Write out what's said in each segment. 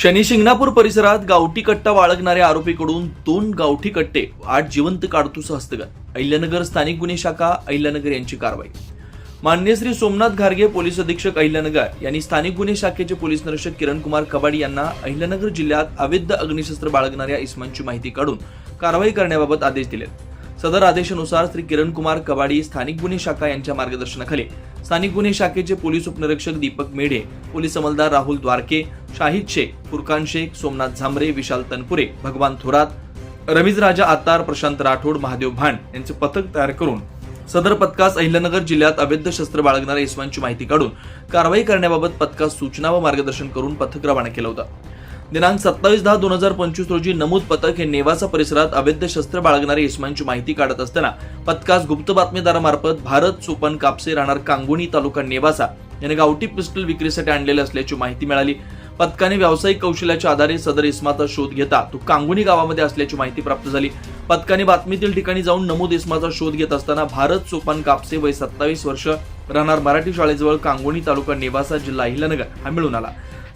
शनी शिंगणापूर परिसरात गावठी कट्टा बाळगणाऱ्या आरोपीकडून दोन गावठी कट्टे आठ जिवंत काडतूस हस्तगत. अहिल्यानगर स्थानिक गुन्हे शाखा अहिल्यानगर यांची कारवाई. मान्य श्री सोमनाथ घारगे पोलीस अधीक्षक अहिल्यानगर यांनी स्थानिक गुन्हे शाखेचे पोलीस निरीक्षक किरण कुमार कबाडी यांना अहिल्यानगर जिल्ह्यात अवैध अग्निशस्त्र बाळगणाऱ्या इसमांची माहिती काढून कारवाई करण्याबाबत आदेश दिलेत सदर आदेशानुसार श्री किरण कुमार कबाडी स्थानिक गुन्हे शाखा यांच्या मार्गदर्शनाखाली. स्थानिक गुन्हे शाखेचे पोलीस उपनिरीक्षक दीपक मेढे पोलीस अंमलदार राहुल द्वारके शाहिद शेख फुरकान शेख सोमनाथ झांबरे विशाल तनपुरे भगवान थोरात रमीज राजा आतार प्रशांत राठोड महादेव भांड यांचे पथक तयार करून सदर पथकास अहिल्यानगर जिल्ह्यात अवैध शस्त्र बाळगणाऱ्या इसमांची माहिती काढून कारवाई करण्याबाबत पथकास सूचना व मार्गदर्शन करून पथक रवाना केलं होतं. दिनांक सत्तावीस दहा दोन हजार पंचवीस रोजी नमूद पथक हे नेवासा परिसरात अवैध शस्त्र बाळगणाऱ्या इसमांची माहिती काढत असताना पथकास गुप्त बातमीदारामार्फत भारत सोपन कापसे राहणार कांगोणी तालुका नेवासा याने गावठी पिस्टल विक्रीसाठी आणलेले असल्याची माहिती मिळाली. पथकाने व्यावसायिक कौशल्याच्या आधारे सदर इस्माचा शोध घेता तो कांगुनी गावामध्ये असल्याची माहिती प्राप्त झाली. पथकाने बातमीतील ठिकाणी जाऊन नमूद इस्माचा शोध घेत असताना भारत सोपान कापसे वय सत्तावीस वर्ष राहणार मराठी शाळेजवळ कांगोणी तालुका नेवासा जिल्हा अहिल्यानगर हा मिळून आला.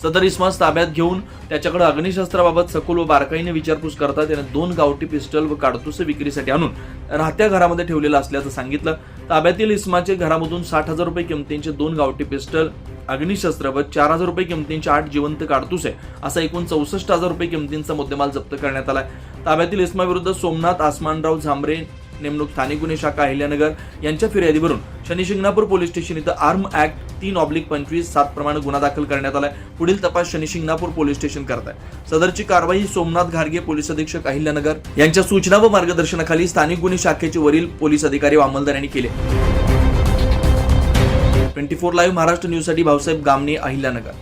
सदर इस्मास ताब्यात घेऊन त्याच्याकडे अग्निशस्त्राबाबत सखोल व बारकाईने विचारपूस करता त्याने दोन गावठी पिस्टल व काडतुस विक्रीसाठी आणून राहत्या घरामध्ये ठेवलेलं असल्याचं सांगितलं. ताब्यातील इस्माचे घरामधून साठ हजार रुपये किमतींचे दोन गावठी पिस्टल अग्निशस्त्र व चार हजार रुपये किमतींचे आठ जिवंत काडतुसे असा एकूण चौसष्ट हजार रुपये किमतींचा मुद्देमाल जप्त करण्यात आलाय. ताब्यातील इस्माविरुद्ध सोमनाथ आसमानराव झांबरे नेमणूक स्थानिक गुन्हे शाखा अहिल्यानगर यांच्या फिर्यादीवरून शनी शिंगणापूर पोलीस स्टेशन इथं आर्म ऍक्ट तीन ऑब्लिक पंचवीस सात प्रमाणे गुन्हा दाखल करण्यात आलाय. पुढील तपास शनी शिंगणापूर पोलीस स्टेशन करत आहे सदरची कारवाई सोमनाथ घारगे पोलीस अधीक्षक अहिल्यानगर यांच्या सूचना व मार्गदर्शनाखाली स्थानिक गुन्हे शाखेचे वरील पोलीस अधिकारी व अंमलदार यांनी केले. ट्वेंटी फोर लाईव्ह महाराष्ट्र न्यूजसाठी भाऊसाहेब गामणे अहिल्यानगर.